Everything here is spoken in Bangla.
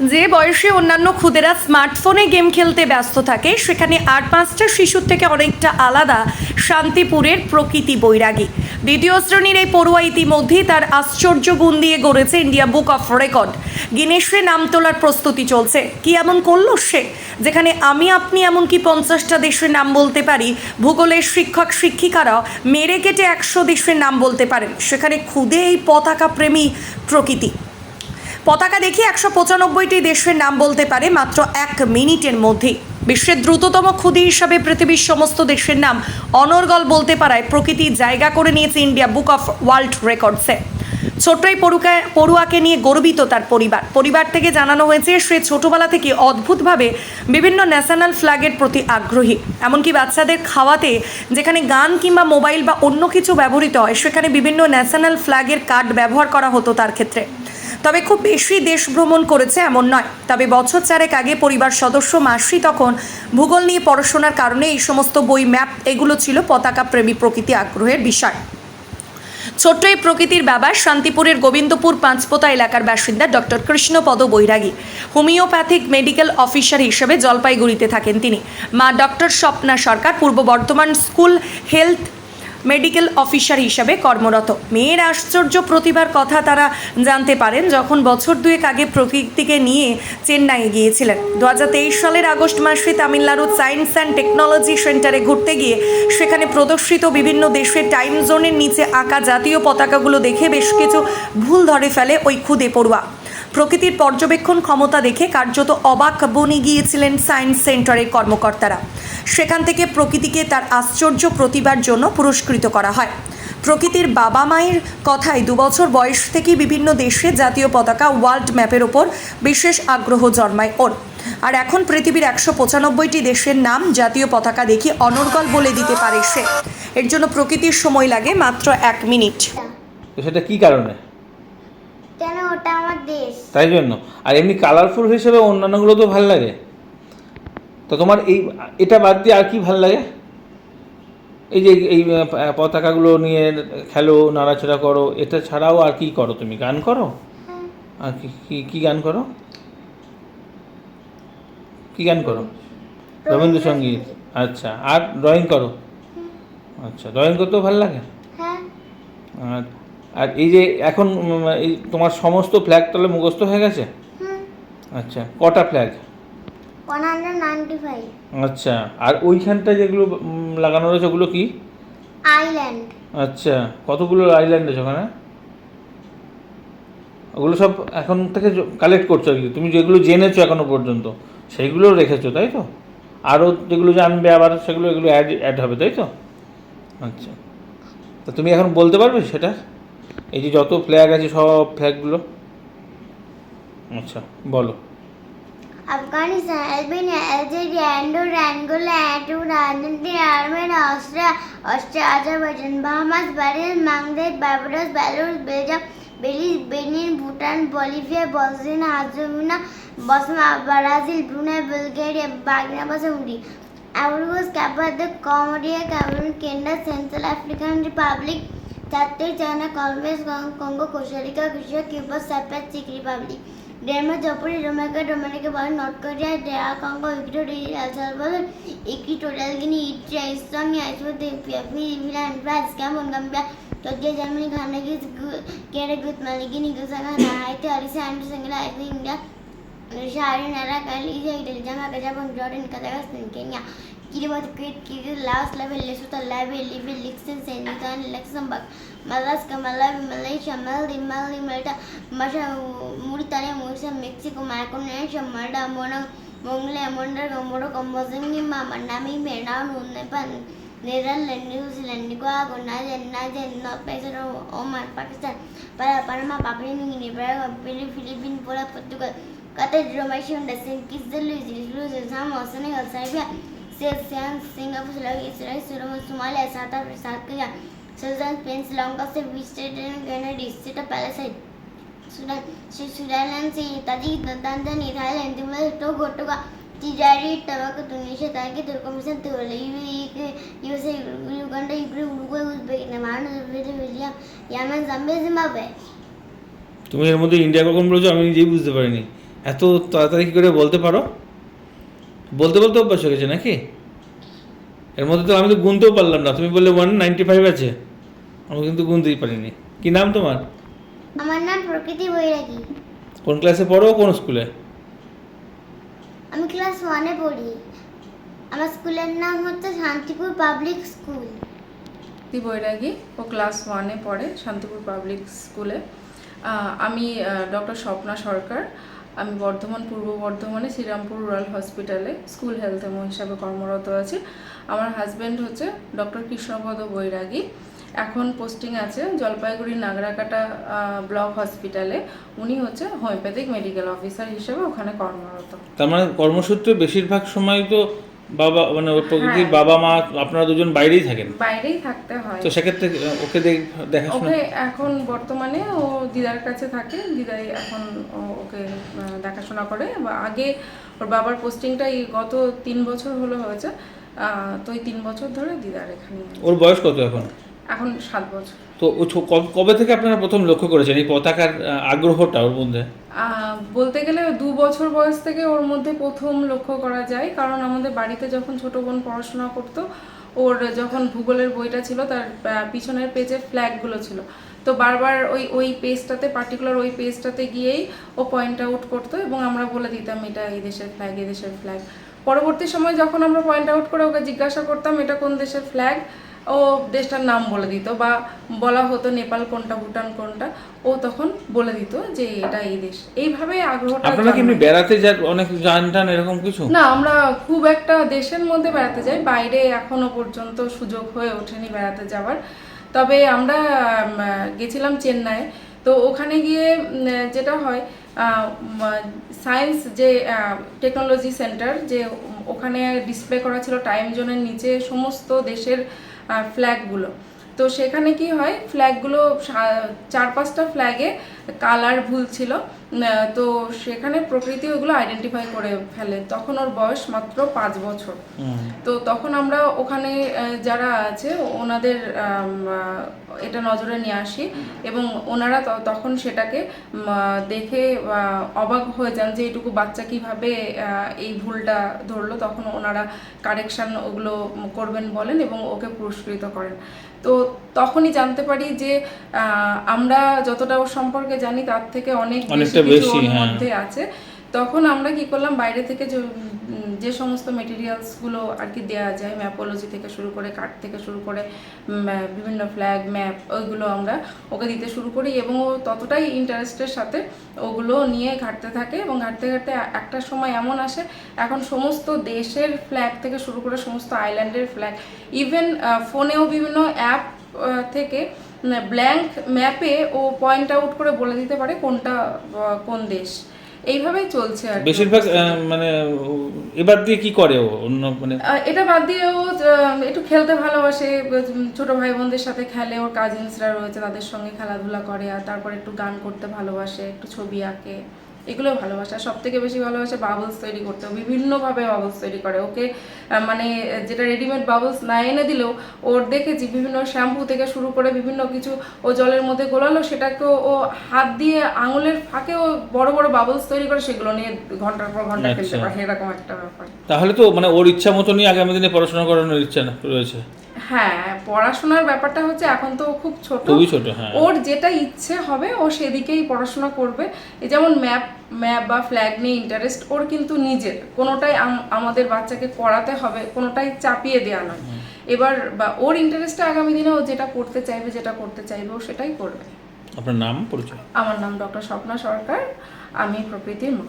যে বয়সে অন্যান্য খুদেরা স্মার্টফোনে গেম খেলতে ব্যস্ত থাকে, সেখানে আট পাঁচটা শিশুর থেকে অনেকটা আলাদা শান্তিপুরের প্রকৃতি বৈরাগী। দ্বিতীয় শ্রেণির এই পড়ুয়া ইতিমধ্যেই তার আশ্চর্য গুণ দিয়ে গড়েছে ইন্ডিয়া বুক অফ রেকর্ড। গিনেশে নাম তোলার প্রস্তুতি চলছে। কি এমন করল সে? যেখানে আমি, আপনি এমনকি পঞ্চাশটা দেশের নাম বলতে পারি, ভূগোলের শিক্ষক শিক্ষিকারাও মেরে কেটে একশো দেশের নাম বলতে পারেন। সেখানে খুদে এই পতাকা প্রেমী প্রকৃতি। পতাকা দেখে একশো পঁচানব্বইটি দেশের নাম বলতে পারে মাত্র এক মিনিটের মধ্যেই। বিশ্বের দ্রুততম ক্ষুদি হিসাবে পৃথিবীর সমস্ত দেশের নাম অনর্গল বলতে পারায় প্রকৃতি জায়গা করে নিয়েছে ইন্ডিয়া বুক অফ ওয়ার্ল্ড রেকর্ডসে। ছোট্ট এই পড়ুকা পড়ুয়াকে নিয়ে গর্বিত তার পরিবার। পরিবার থেকে জানানো হয়েছে, সে ছোটবেলা থেকে অদ্ভুতভাবে বিভিন্ন ন্যাশনাল ফ্ল্যাগের প্রতি আগ্রহী। এমনকি বাচ্চাদের খাওয়াতে যেখানে গান কিংবা মোবাইল বা অন্য কিছু ব্যবহৃত হয়, সেখানে বিভিন্ন ন্যাশনাল ফ্ল্যাগের কার্ড ব্যবহার করা হতো তার ক্ষেত্রে। তবে খুব বেশি দেশ ভ্রমণ করেছে এমন নয়। তবে বছর চারেক আগে পরিবার সদস্য মাসি তখন ভূগোল নিয়ে পড়াশোনার কারণে এই সমস্ত বই ম্যাপ এগুলো ছিল পতাকা প্রেমী প্রকৃতি আগ্রহের বিষয়। ছোট্ট এই প্রকৃতির বাবা শান্তিপুরের গোবিন্দপুর পাঁচপোতা এলাকার বাসিন্দা doctor Krishnapada Bairagi. Homeopathic medical officer হিসেবে জলপাইগুড়িতে থাকেন তিনি। মা ডক্টর স্বপ্না সরকার পূর্ব Bardhaman school health medical officer হিসাবে কর্মরত। মেয়ের আশ্চর্য প্রতিভার কথা তারা জানতে পারেন যখন বছর দুয়েক আগে প্রকৃতিকে নিয়ে চেন্নাইয়ে গিয়েছিলেন। দু হাজার তেইশ সালের আগস্ট মাসে তামিলনাড়ুর সায়েন্স অ্যান্ড টেকনোলজি সেন্টারে ঘুরতে গিয়ে সেখানে প্রদর্শিত বিভিন্ন দেশের টাইম জোনের নিচে আঁকা জাতীয় পতাকাগুলো দেখে বেশ কিছু ভুল ধরে ফেলে ওই খুদে পড়ুয়া। প্রকৃতির পর্যবেক্ষণ ক্ষমতা দেখে কার্যত অবাক বনে গিয়েছিলেন সায়েন্স সেন্টারের কর্মকর্তারা। সেখান থেকে প্রকৃতিকে তার আশ্চর্য প্রতিভার জন্য পুরস্কৃত করা হয়। প্রকৃতির বাবা মায়ের কথায় দুবছর বয়স থেকেই বিভিন্ন দেশে জাতীয় পতাকা ওয়ার্ল্ড ম্যাপের ওপর বিশেষ আগ্রহ জন্মায় ওর। আর এখন পৃথিবীর একশো পঁচানব্বইটি দেশের নাম জাতীয় পতাকা দেখে অনর্গল বলে দিতে পারে সে। এর জন্য প্রকৃতির সময় লাগে মাত্র এক মিনিট। সেটা কি কারণে? ওটা আমার দেশ। তাই জন্য। আর এমনি কালারফুল হিসেবে অন্যান্যগুলো তো ভালো লাগে। তো তোমার এই এটা বাদ দিয়ে আর কি ভালো লাগে? এই যে এই পতাকাগুলো নিয়ে খেলো নাড়াচাড়া করো এটা ছাড়াও আর কি করো তুমি? গান করো? আর কি কি গান করো? কি গান করো? রবীন্দ্রসঙ্গীত। আচ্ছা আর ড্রয়িং করো? আচ্ছা ড্রয়িং করতেও ভালো লাগে? হ্যাঁ। আর আর এই যে এখন এই তোমার সমস্ত ফ্ল্যাগ তাহলে মুখস্থ হয়ে গেছে? আচ্ছা কটা ফ্ল্যাগ আচ্ছা আর ওইখানটা যেগুলো লাগানো রয়েছে ওগুলো কি? আইল্যান্ড আচ্ছা কতগুলো আইল্যান্ড আছে ওখানে? ওগুলো সব এখন থেকে কালেক্ট করছ আর কি। তুমি যেগুলো জেনেছো এখনও পর্যন্ত সেইগুলো রেখেছো তাই তো? আরও যেগুলো জানবে আবার সেগুলো এগুলো অ্যাড অ্যাড হবে তাই তো? আচ্ছা। তো তুমি এখন বলতে পারবে সেটা? এই যে যত ফ্ল্যাগ আছে সব ফ্ল্যাগগুলো আচ্ছা বলো। Afghanistan, Albania, Algeria Andorra Angola অ্যান্টুনা Argentina, Armenia, Austria Austria, Azerbaijan, Bahamas বারিয়াস Bangladesh Barbados Belarus Belgium, Belize, Benin, Bhutan, Bolivia Bosnia হাজেমিনা বসনা, ব্রাজিল, ব্রুনাই, বুলগেরিয়া, বাগনা বাসুন্ডি আউরুগুস ক্যাপাদ Cambodia, Cameroon Canada Central African Republic চারটে China কলম্বিয়াস Congo Costa Rica Croatia Cuba Cyprus check Republic Denmark জাপানি রোমাকা ডোমিনিকা বার্ন North Korea ডেয়া Congo Ecuador El Salvador Equatorial Guinea Eritrea Islamia আইসোতে ফিনল্যান্ড ফ্রান্স ক্যামন গাম্বিয়া টর্কিয়া জার্মানি ঘানা গিস কেরে গুতমালি গিনি গুসাগা হাইতি আরিসা অ্যান্ডারসন আইসি India Russia, Ireland, Iraq, Algeria, Italy, Jamaica, Japan, Jordan, Kazakhstan, Kenya, Kiribati, Crete, Kyrgyz, Laos, Latvia, Lesotho, Latvia, Libya, Liechtenstein, Lithuania, Luxembourg, Madagascar, Malawi, Malaysia, Maldives, Mali, Malta, Masha, Mauritania, Mauritius, Mexico, Micronesia, Malta, Monaco, Mongolia, Montenegro, Morocco, Mozambique, Namibia, Nauru, Nepal, Netherlands, New Zealand, Nicaragua, Niger, Niger, North Pakistan, Oman, Pakistan, Panama, Papua New Guinea, Paraguay, Philippines, Poland, Portugal, Qatar, Romania, Honduras, Kyrgyz, Luis, Samoa, Senegal, Serbia, Somalia, South Africa, South Korea, Sudan, Spain, Sri Lanka, Sri State, Canada, State of Palestine, Sudan, Sri Switzerland, Tajik, Tanzania, Thailand, Timor, Togo, Togo, Tijari, Tobago, Tunisia, Turkey, Turkmenistan, Turkey, UAE, USA, Uganda, Ukraine, Uruguay, Uzbekistan, Myanmar, Yemen, Zambia, Zimbabwe. তুমি এর মধ্যে ইন্ডিয়া কখন বলেছ আমি নিজেই বুঝতে পারিনি এত তাড়াতাড়ি কি করে বলতে পারো বলতে বলতে অভ্যাস হয়ে গেছে নাকি? এর মধ্যে তো আমি তো গুনতেও পারলাম না। তুমি বললে ওয়ান নাইনটি ফাইভ আছে। আমি কিন্তু গুনতেই পারিনি। কি নাম তোমার? আমার নাম প্রকৃতি বৈরাগী। কোন ক্লাসে পড়ো কোন স্কুলে আমি ক্লাস ওয়ানে পড়ি। আমার স্কুলের নাম হচ্ছে শান্তিপুর পাবলিক স্কুল দি বৈরাগী ও ক্লাস ওয়ানে পড়ে শান্তিপুর পাবলিক স্কুলে আহ, আমি ডক্টর স্বপ্না সরকার। আমি বর্ধমান, পূর্ব বর্ধমানে শ্রীরামপুর রুরাল হসপিটালে স্কুল হেলথ এমন হিসাবে কর্মরত আছি। আমার হাজব্যান্ড হচ্ছে ডক্টর কৃষ্ণপদ বৈরাগী। এখন পোস্টিং আছে জলপাইগুড়ি নাগরাকাটা ব্লক হসপিটালে উনি হচ্ছে হোমিওপ্যাথিক মেডিকেল অফিসার হিসেবে ওখানে কর্মরত। তার মানে কর্মসূত্রে বেশিরভাগ সময় তো বাবা মানে প্রকৃতির হ্যাঁ। বাবা মা আপনারা দুজন বাইরেই থাকেন? বাইরেই থাকতে হয়। তো সেক্ষেত্রে ওকে দেখ দেখাশোনা ওকে এখন বর্তমানে ও দিদার কাছে থাকে। দিদাই এখন ওকে দেখাশোনা করে। আগে ওর বাবার পোস্টিংটা এই গত তিন বছর হলো হয়েছে। তো এই তিন বছর ধরে দিদার এখানে ওর বয়স কত এখন? এখন সাত বছর। তো কবে থেকে আপনারা প্রথম লক্ষ্য করেছেন এই পতাকার আগ্রহটা ওর মধ্যে? বলতে গেলে দু বছর বয়স থেকে ওর মধ্যে প্রথম লক্ষ্য করা যায় কারণ আমাদের বাড়িতে যখন ছোট বোন পড়াশোনা করতো ওর যখন ভূগোলের বইটা ছিল তার পিছনের পেজে ফ্ল্যাগগুলো ছিল। তো বারবার ওই ওই পেজটাতে পার্টিকুলার ওই পেজটাতে গিয়েই ও পয়েন্ট আউট করতো এবং আমরা বলে দিতাম এটা এই দেশের ফ্ল্যাগ এই দেশের ফ্ল্যাগ পরবর্তী সময় যখন আমরা পয়েন্ট আউট করে ওকে জিজ্ঞাসা করতাম এটা কোন দেশের ফ্ল্যাগ ও দেশটার নাম বলে দিত বা বলা হতো নেপাল কোনটা ভুটান কোনটা ও তখন বলে দিত যে এটা এই দেশ। এইভাবে আগ্রহটা আপনারা কি বেড়াতে যান অনেক যান টান এরকম কিছু? না আমরা খুব একটা দেশের মধ্যে বেড়াতে যাই বাইরে এখনও পর্যন্ত সুযোগ হয়ে ওঠেনি বেড়াতে যাওয়ার। তবে আমরা গেছিলাম চেন্নাই তো ওখানে গিয়ে যেটা হয় সায়েন্স যে টেকনোলজি সেন্টার যে ওখানে ডিসপ্লে করা ছিল টাইম জোনের নিচে সমস্ত দেশের ফ্ল্যাগগুলো তো সেখানে কি হয় ফ্ল্যাগগুলো চার পাঁচটা ফ্ল্যাগে কালার ভুল ছিল। তো সেখানে প্রকৃতি ওগুলো আইডেন্টিফাই করে ফেলে। তখন ওর বয়স মাত্র পাঁচ বছর। তো তখন আমরা ওখানে যারা আছে ওনাদের এটা নজরে নিয়ে আসি। এবং ওনারা তখন সেটাকে দেখে অবাক হয়ে যান যে এটুকু বাচ্চা কীভাবে এই ভুলটা ধরলো। তখন ওনারা কারেকশন ওগুলো করবেন বলেন এবং ওকে পুরস্কৃত করেন। তো তখনই জানতে পারি যে আমরা যতটা ওর সম্পর্কে জানি তার থেকে অনেক অনেকটা বেশি হ্যাঁ। মধ্যে আছে তখন আমরা কি করলাম বাইরে থেকে যে সমস্ত মেটেরিয়ালসগুলো আর কি দেওয়া যায় ম্যাপোলজি থেকে শুরু করে কার্ড থেকে শুরু করে বিভিন্ন ফ্ল্যাগ ম্যাপ ওইগুলো আমরা ওকে দিতে শুরু করি এবং ও ততটাই ইন্টারেস্টের সাথে ওগুলো নিয়ে ঘাটতে থাকে এবং ঘাটতে ঘাটতে একটা সময় এমন আসে এখন সমস্ত দেশের ফ্ল্যাগ থেকে শুরু করে সমস্ত আইল্যান্ডের ফ্ল্যাগ ইভেন ফোনেও বিভিন্ন অ্যাপ থেকে ব্ল্যাঙ্ক ম্যাপে ও পয়েন্ট আউট করে বলে দিতে পারে কোনটা কোন দেশ। এইভাবেই চলছে আর। বেশিরভাগ মানে এবার দিয়ে কি করে ও? অন্য মানে এটা বাদ দিয়ে ও একটু খেলতে ভালোবাসে ছোট ভাই বোনদের সাথে খেলে ওর কাজিনসরা রয়েছে তাদের সঙ্গে খেলাধুলা করে আর তারপর একটু গান করতে ভালোবাসে একটু ছবি আঁকে। এগুলো ভালোবাসে। আর সব থেকে বেশি ভালোবাসে বাবলস তৈরি করতে। বিভিন্নভাবে বাবলস তৈরি করে। ওকে মানে যেটা রেডিমেড বাবলস না এনে দিলেও ওর দেখেছি বিভিন্ন শ্যাম্পু থেকে শুরু করে বিভিন্ন কিছু ও জলের মধ্যে গোলালো সেটাকে ও হাত দিয়ে আঙুলের ফাঁকে ও বড় বড় বাবলস তৈরি করে সেগুলো নিয়ে ঘণ্টার পর ঘণ্টা খেলতে আচ্ছা। পারে। এরকম একটা ব্যাপার। তাহলে তো মানে ওর ইচ্ছা মতনই আগামী দিনে পড়াশোনা করানোর ইচ্ছা না- রয়েছে। হ্যাঁ পড়াশোনার ব্যাপারটা হচ্ছে এখন তো খুব ছোট। খুবই ছোট হ্যাঁ। ওর যেটা ইচ্ছে হবে ও সেদিকেই পড়াশোনা করবে। এই যেমন ম্যাপ ম্যাপ বা ফ্ল্যাগ নিয়ে ইন্টারেস্ট ওর কিন্তু নিজের। কোনোটাই আমাদের বাচ্চাকে করাতে হবে কোনোটাই চাপিয়ে দেওয়া নয়। এবার বা ওর ইন্টারেস্টে আগামী দিনে ও যেটা করতে চাইবে যেটা করতে চাইবে ও সেটাই করবে। আপনার নাম পরিচয়? আমার নাম ডক্টর স্বপ্না সরকার আমি প্রকৃতির মা।